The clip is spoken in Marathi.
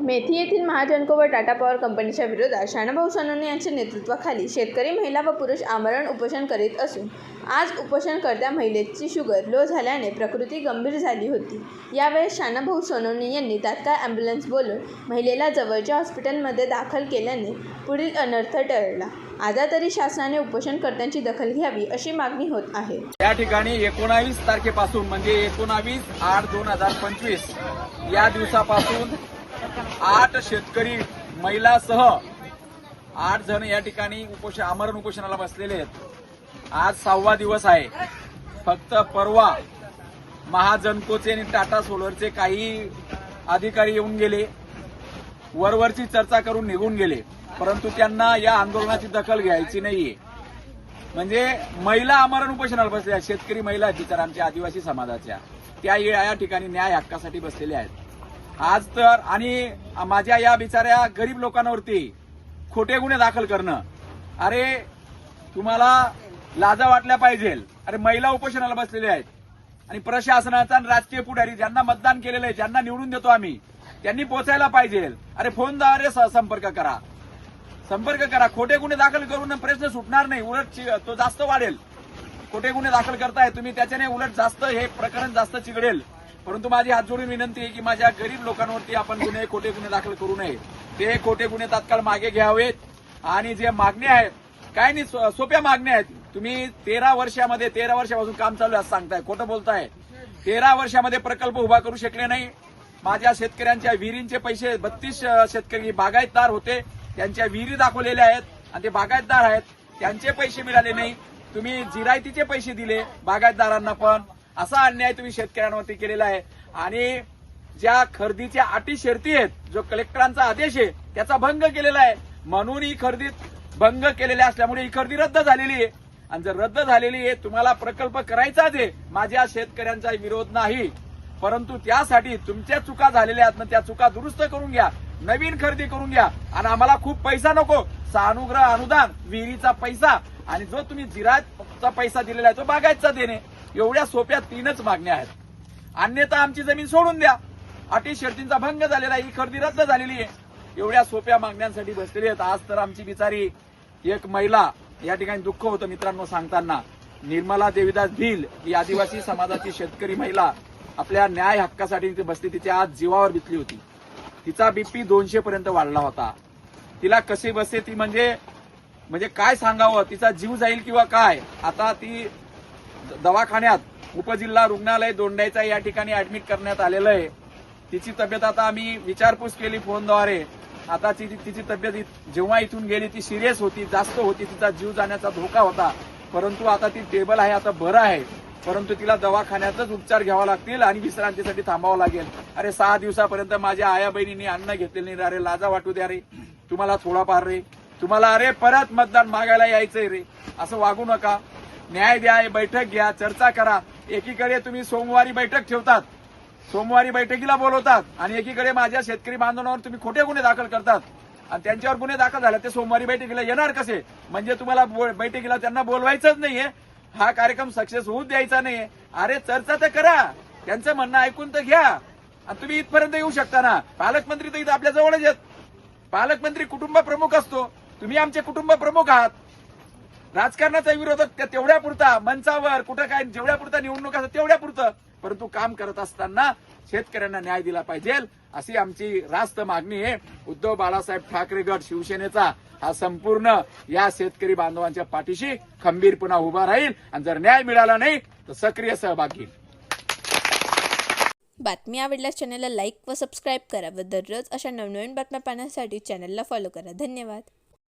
मेथी येथील महाजनको व टाटा पॉवर कंपनीच्या विरोधात शाणाभाऊ सोनवणे यांच्या नेतृत्वाखाली शेतकरी महिला व पुरुष आमरण उपोषण करीत असून आज उपोषणकर्त्या महिलेची शुगर लो झाल्याने प्रकृती गंभीर झाली होती. यावेळेस शाणाभाऊ सोनवणे यांनी तात्काळ ॲम्ब्युलन्स बोलून महिलेला जवळच्या हॉस्पिटलमध्ये दाखल केल्याने पुढील अनर्थ टळला. आता तरी शासनाने उपोषणकर्त्यांची दखल घ्यावी अशी मागणी होत आहे. या ठिकाणी एकोणावीस तारखेपासून म्हणजे एकोणावीस आठ दोन हजार पंचवीस या दिवसापासून आठ शेतकरी महिलासह आठ जण या ठिकाणी उपोषण आमरण उपोषणाला बसलेले आहेत. आज सहावा दिवस आहे. फक्त परवा महाजनकोचे आणि टाटा सोलरचे काही अधिकारी येऊन गेले. वरवरची चर्चा करून निघून गेले. परंतु त्यांना या आंदोलनाची दखल घ्यायची नाहीये. म्हणजे महिला आमरण उपोषणाला बसल्या आहेत. शेतकरी महिला आहेत आमच्या आदिवासी समाजाच्या. त्या या ठिकाणी न्याय हक्कासाठी बसलेल्या आहेत. आज तर आणि माझ्या या बिचाऱ्या गरीब लोकांवरती खोटे गुन्हे दाखल करणं. अरे तुम्हाला लाजा वाटल्या पाहिजे. अरे महिला उपोषणाला बसलेल्या आहेत. आणि प्रशासनाचा आणि राजकीय पुढारी ज्यांना मतदान केलेलं आहे ज्यांना निवडून देतो आम्ही त्यांनी पोचायला पाहिजे. अरे फोनद्वारे स- संपर्क करा. संपर्क करा. खोटे गुन्हे दाखल करून प्रश्न सुटणार नाही. उलट तो जास्त वाढेल. खोटे गुन्हे दाखल करताय तुम्ही त्याच्याने उलट जास्त हे प्रकरण जास्त चिघडेल परंतु माझी हात जोडून विनंती आहे की माझ्या गरीब लोकांवरती आपण गुन्हे खोटे गुन्हे दाखल करू नये. ते खोटे गुन्हे तात्काळ मागे घ्यावेत. आणि जे मागण्या आहेत काय नाही सोप्या मागण्या आहेत. तुम्ही तेरा वर्षामध्ये तेरा वर्षापासून काम चालू आहे असं सांगताय खोटं बोलताय. तेरा वर्षामध्ये प्रकल्प उभा करू शकले नाही. माझ्या शेतकऱ्यांच्या विहिरींचे पैसे बत्तीस शेतकरी बागायतदार होते. त्यांच्या विहिरी दाखवलेल्या आहेत आणि ते बागायतदार आहेत. त्यांचे पैसे मिळाले नाही. तुम्ही जिरायतीचे पैसे दिले बागायतदारांना पण. असा अन्याय तुम्ही शेतकऱ्यांवरती केलेला आहे. आणि ज्या खरेदीच्या अटी शर्ती आहेत जो कलेक्टरांचा आदेश आहे त्याचा भंग केलेला आहे. म्हणून ही खरेदीत भंग केलेल्या असल्यामुळे ही खरेदी रद्द झालेली आहे. आणि जर रद्द झालेली आहे तुम्हाला प्रकल्प करायचाच आहे. माझ्या शेतकऱ्यांचा विरोध नाही. परंतु त्यासाठी तुमच्या चुका झालेल्या आहेत ना त्या चुका दुरुस्त करून घ्या. नवीन खरेदी करून घ्या. आणि आम्हाला खूप पैसा नको. सानुग्रह अनुदान विहिरीचा पैसा. आणि जो तुम्ही जिरातचा पैसा दिलेला आहे तो बागायतचा देणे. एवढ्या सोप्या तीनच मागण्या आहेत. अन्यथा आमची जमीन सोडून द्या. अटी शर्तींचा भंग झालेला ही खरेदी रद्द झालेली आहे. एवढ्या सोप्या मागण्यांसाठी बसलेली आहेत. आज तर आमची बिचारी एक महिला या ठिकाणी दुःख होतं मित्रांनो सांगताना. निर्मला देवीदास भिल ही आदिवासी समाजाची शेतकरी महिला आपल्या न्याय हक्कासाठी तिथे बसली. तिच्या आज जीवावर बितली होती. तिचा बीपी दोनशे पर्यंत वाढला होता. तिला कशी बसते ती म्हणजे म्हणजे काय सांगावं? तिचा जीव जाईल किंवा काय? आता ती दवाखान्यात उपजिल्हा रुग्णालय दोंडायचा या ठिकाणी ऍडमिट करण्यात आलेलं आहे. तिची तब्येत आता आम्ही विचारपूस केली फोनद्वारे. आता तिची तब्येत जेव्हा इथून गेली ती सिरियस होती जास्त होती तिचा जीव जाण्याचा धोका होता. परंतु आता ती टेबल आहे आता बरं आहे. परंतु तिला दवाखान्यातच उपचार घ्यावा लागतील आणि विश्रांतीसाठी थांबावं लागेल. अरे सहा दिवसापर्यंत माझ्या आया बहिणींनी अन्न घेतलेलं नाही रे. अरे लाजा वाटू द्या रे. तुम्हाला थोडाफार रे. तुम्हाला अरे परत मतदान मागायला यायचंय रे. असं वागू नका. न्याय द्या बैठक घ्या चर्चा करा. एकीकडे तुम्ही सोमवारी बैठक ठेवतात. सोमवारी बैठकीला बोलवतात आणि एकीकडे माझ्या शेतकरी बांधवांवर तुम्ही खोटे गुन्हे दाखल करतात. आणि त्यांच्यावर गुन्हे दाखल झाले ते सोमवारी बैठकीला येणार कसे? म्हणजे तुम्हाला बैठकीला त्यांना बोलवायचंच नाहीये. हा कार्यक्रम सक्सेस होऊ द्यायचा नाहीये. अरे चर्चा तर करा. त्यांचं म्हणणं ऐकून तर घ्या. आणि तुम्ही इथपर्यंत येऊ शकता ना. पालकमंत्री तर इथं आपल्या जवळच आहेत. पालकमंत्री कुटुंब प्रमुख असतो. तुम्ही आमचे कुटुंब प्रमुख आहात. राजकारणाचा विरोधक तेवढ्या पुरता मंचावर कुठं काय जेवढ्या पुरता निवडणूक असतात तेवढ्या पुरतं. परंतु काम करत असताना शेतकऱ्यांना न्याय दिला पाहिजे. अशी आमची रास्त मागणी आहे. उद्धव बाळासाहेब ठाकरे गट शिवसेनेचा हा संपूर्ण या शेतकरी बांधवांच्या पाठीशी खंबीरपणा उभा राहील. आणि जर न्याय मिळाला नाही तर सक्रिय सहभाग घेईल. बातमी आवडल्यास चॅनलला लाईक व सबस्क्राईब करा व दररोज अशा नवनवीन बातम्या पाहण्यासाठी चॅनलला फॉलो करा. धन्यवाद.